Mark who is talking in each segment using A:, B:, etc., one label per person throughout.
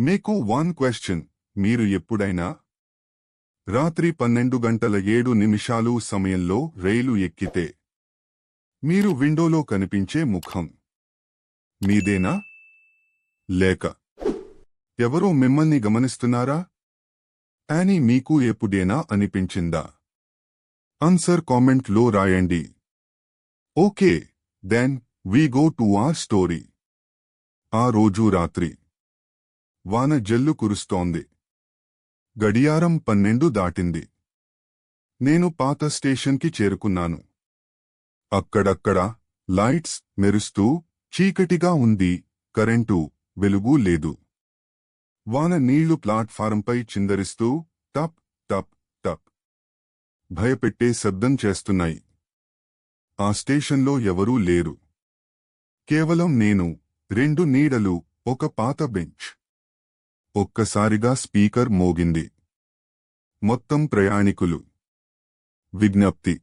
A: మీకు one question మీరు ఎప్పుడైనా? రాత్రి పన్నెండు గంటల ఏడు నిమిషాలు సమయంలో రైలు ఎక్కితే మీరు విండోలో కనిపించే ముఖం మీదేనా? లేక ఎవరో మిమ్మల్ని గమనిస్తున్నారా? అని మీకు ఎప్పుడేనా అనిపించిందా? ఆన్సర్ కామెంట్లో రాయండి. Okay then we go to our story ఆ రోజు రాత్రి వాన జల్లు కురుస్తోంది. గడియారం పన్నెండు దాటింది. నేను పాత స్టేషన్కి చేరుకున్నాను. అక్కడక్కడ లైట్స్ మెరుస్తూ చీకటిగా ఉంది. కరెంటు వెలుగు లేదు. వాన నీళ్ళు ప్లాట్ఫారంపై చిందరిస్తూ టప్ టప్ టప్. భయపెట్టే శబ్దం చేస్తున్నాయి. ఆ స్టేషన్లో ఎవరూ లేరు. కేవలం నేను రెండు నీడలు ఒక పాత బెంచ్. ఒక్కసారిగా స్పీకర్ మోగింది. మొత్తం ప్రయాణికులు. విజ్ఞప్తి.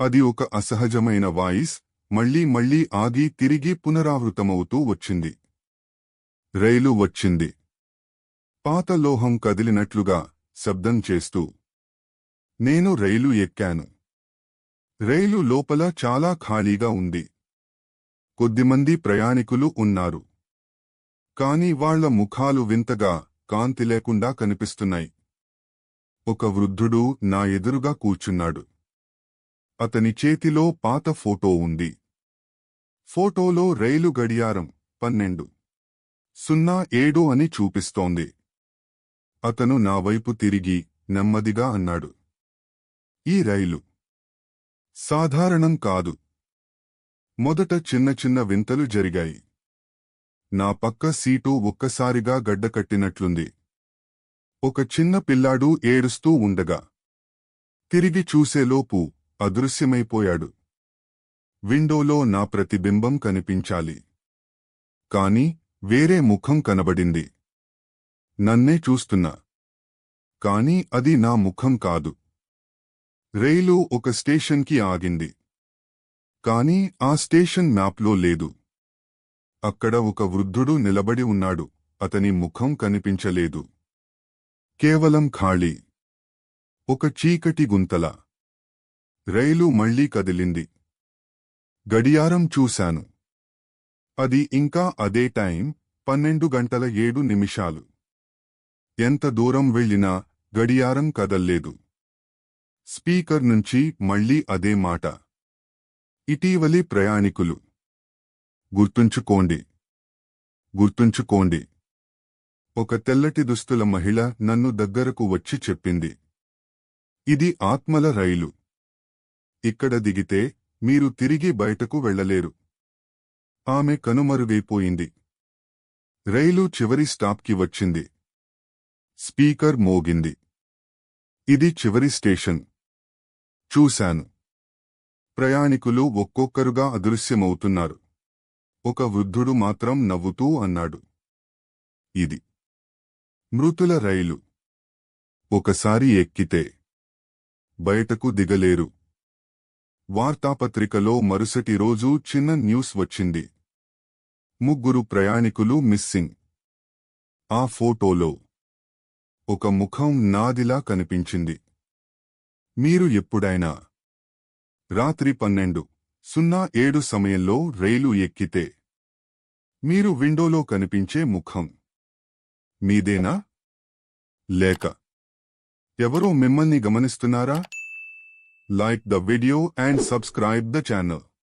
A: అది ఒక అసహజమైన వాయిస్ మళ్ళీ మళ్ళీ ఆగి తిరిగి పునరావృతమవుతూ వచ్చింది. రైలు వచ్చింది. పాత లోహం కదిలినట్లుగా శబ్దం చేస్తూ. నేను రైలు ఎక్కాను. రైలు లోపల చాలా ఖాళీగా ఉంది. కొద్దిమంది ప్రయాణికులు ఉన్నారు. కాని వాళ్ళ ముఖాలు వింతగా కాంతి లేకుండా కనిపిస్తున్నాయి. ఒక వృద్ధుడు నా ఎదురుగా కూర్చున్నాడు. అతని చేతిలో పాత ఫోటో ఉంది. ఫోటోలో రైలు గడియారం పన్నెండు. సున్నా ఏడు అని చూపిస్తోంది. అతను నా వైపు తిరిగి నెమ్మదిగా అన్నాడు. ఈ రైలు సాధారణం కాదు. మొదట చిన్న చిన్న వింతలు జరిగాయి. నా పక్క సీటు ఒక్కసారిగా గడ్డకట్టినట్లుంది. ఒక చిన్న పిల్లాడు ఏడుస్తూ ఉండగా. తిరిగి చూసేలోపు అదృశ్యమైపోయాడు. విండోలో నా ప్రతిబింబం కనిపించాలి. కాని వేరే ముఖం కనబడింది. నన్నే చూస్తున్నా. కాని అది నా ముఖం కాదు. రైలు ఒక స్టేషన్కి ఆగింది. కాని ఆ స్టేషన్ మ్యాప్లో లేదు. అక్కడ ఒక వృద్ధుడు నిలబడి ఉన్నాడు. అతని ముఖం కనిపించలేదు. కేవలం ఖాళీ. ఒక చీకటి గుంతల. రైలు మళ్ళీ కదిలింది. గడియారం చూశాను. అది ఇంకా అదే టైం పన్నెండు గంటల ఏడు నిమిషాలు. ఎంత దూరం వెళ్ళినా గడియారం కదల్లేదు. స్పీకర్ నుంచి మళ్ళీ అదే మాట. ఇటీవలి ప్రయాణికులు. గుర్తుంచుకోండి. గుర్తుంచుకోండి. ఒక తెల్లటి దుస్తుల మహిళ నన్ను దగ్గరకు వచ్చి చెప్పింది. ఇది ఆత్మల రైలు. ఇక్కడ దిగితే మీరు తిరిగి బయటకు వెళ్ళలేరు. ఆమె కనుమరుగైపోయింది. రైలు చివరి స్టాప్కి వచ్చింది. స్పీకర్ మోగింది. ఇది చివరి స్టేషన్. చూశాను. ప్రయాణికులు ఒక్కొక్కరుగా అదృశ్యమవుతున్నారు. ఒక వృద్ధుడు మాత్రం నవ్వుతూ అన్నాడు. ఇది మృతుల రైలు. ఒకసారి ఎక్కితే బయటకు దిగలేరు. వార్తాపత్రికలో మరుసటి రోజు చిన్న న్యూస్ వచ్చింది. ముగ్గురు ప్రయాణికులు మిస్సింగ్. ఆ ఫోటోలో ఒక ముఖం నాదిలా కనిపించింది. మీరు ఎప్పుడైనా రాత్రి పన్నెండు సున్నా ఏడు సమయంలో రైలు ఎక్కితే మీరు విండోలో కనిపించే ముఖం మీదేనా? లేక ఎవరో మిమ్మల్ని గమనిస్తున్నారా? Like the video and subscribe the channel.